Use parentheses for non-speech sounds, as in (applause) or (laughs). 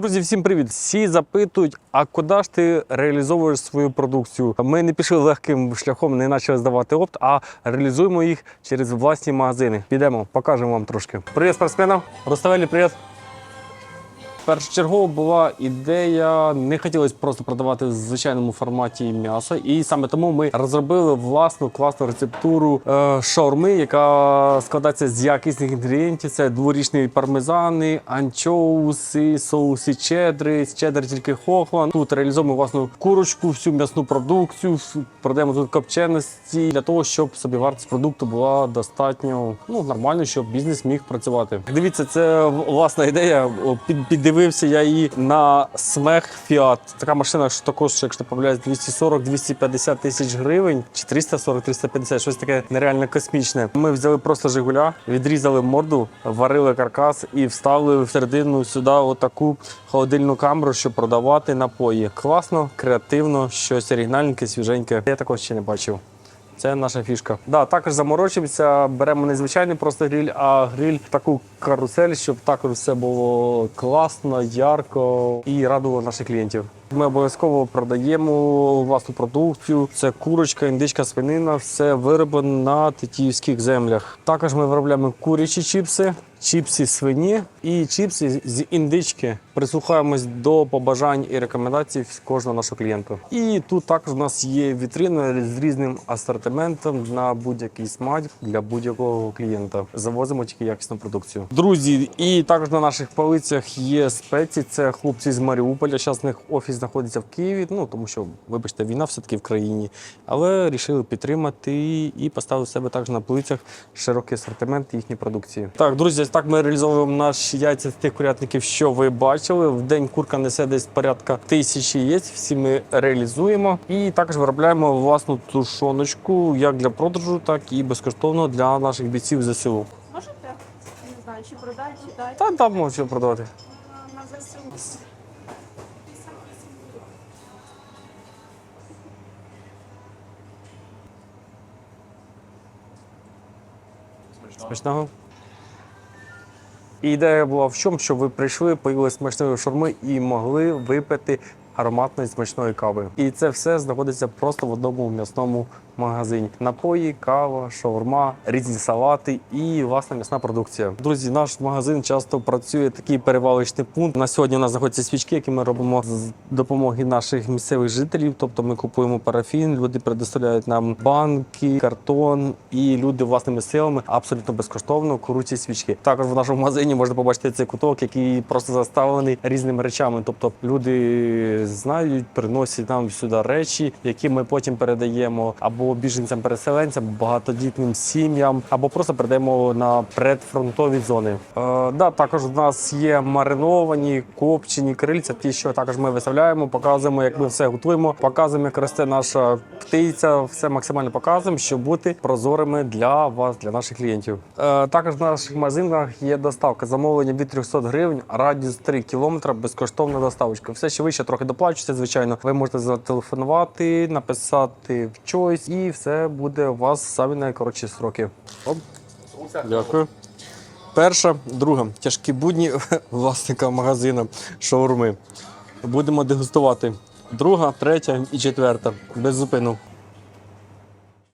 Друзі, всім привіт! Всі запитують, а куди ж ти реалізовуєш свою продукцію? Ми не пішли легким шляхом, не почали здавати опт, а реалізуємо їх через власні магазини. Підемо, покажемо вам трошки. Привіт, спортсменам! Руставелі, привіт! Першочергово була ідея, не хотілося просто продавати в звичайному форматі м'ясо, і саме тому ми розробили власну класну рецептуру е, шаурми, яка складається з якісних інгредієнтів. Це дворічні пармезани, анчоуси, соуси чедри, з чеддер тільки хохла. Тут реалізуємо власну курочку, всю м'ясну продукцію, продаємо тут копченості для того, щоб собівартість продукту була достатньо ну, нормально, щоб бізнес міг працювати. Дивіться, це власна ідея. О, Під, піддивився я її на смех Fiat. Така машина що також, якщо не помиляюсь, 240-250 тисяч гривень чи 340-350, щось таке нереально космічне. Ми взяли просто Жигуля, відрізали морду, варили каркас і вставили всередину сюди отаку холодильну камеру, щоб продавати напої. Класно, креативно, щось оригінальненьке, свіженьке. Я такого ще не бачив. Це наша фішка. Да, також заморочимося, беремо не звичайний просто гриль, а гриль таку карусель, щоб також все було класно, ярко і радувало наших клієнтів. Ми обов'язково продаємо власну продукцію. Це курочка, індичка, свинина, все вироблено на тетіївських землях. Також ми виробляємо курячі чіпси, чіпси свині і чіпси з індички. Прислухаємось до побажань і рекомендацій кожного нашого клієнта. І тут також у нас є вітрина з різним асортиментом на будь-який смак для будь-якого клієнта. Завозимо тільки якісну продукцію. Друзі, і також на наших полицях є спеції. Це хлопці з Маріуполя. Зараз в них офіс знаходиться в Києві. Ну тому що, вибачте, війна все-таки в країні. Але вирішили підтримати і поставили в себе також на полицях широкий асортимент їхньої продукції. Так, друзі, так ми реалізовуємо наші яйця з тих курятників, що ви бачили. В день курка несе десь порядка тисячі яєць. Всі ми реалізуємо. І також виробляємо власну тушоночку як для продажу, так і безкоштовно для наших бійців ЗСУ. Можете, не знаю, чи продати, чи дати Та там можна продавати. на ЗСУ. Смачного. І ідея була в чому, щоб ви прийшли, поїли смачної шурми і могли випити ароматної смачної кави. І це все знаходиться просто в одному м'ясному магазині. Напої, кава, шаурма, різні салати і власна м'ясна продукція. Друзі, наш магазин часто працює такий перевалочний пункт. На сьогодні у нас знаходяться свічки, які ми робимо з допомоги наших місцевих жителів. Тобто ми купуємо парафін, люди предоставляють нам банки, картон, і люди власними силами абсолютно безкоштовно куруть ці свічки. Також в нашому магазині можна побачити цей куток, який просто заставлений різними речами. Тобто люди знають, приносять нам сюди речі, які ми потім передаємо або біженцям-переселенцям, багатодітним сім'ям, або просто передаємо на предфронтові зони. Е, да, також у нас є мариновані, копчені крильця, ті, що також ми виставляємо, показуємо, як ми все готуємо, показуємо, як росте наша птиця, все максимально показуємо, щоб бути прозорими для вас, для наших клієнтів. Е, також в наших магазинах є доставка замовлення від 300 гривень, радіус 3 кілометри, безкоштовна доставочка. Все, що вище трохи доплачується, звичайно. Ви можете зателефонувати, написати в чойс, і все буде у вас самі найкоротші сроки. Оп. Дякую. Перша, друга тяжкі будні (laughs) власника магазину шаурми. Будемо дегустувати. Друга, третя і четверта. Без зупину.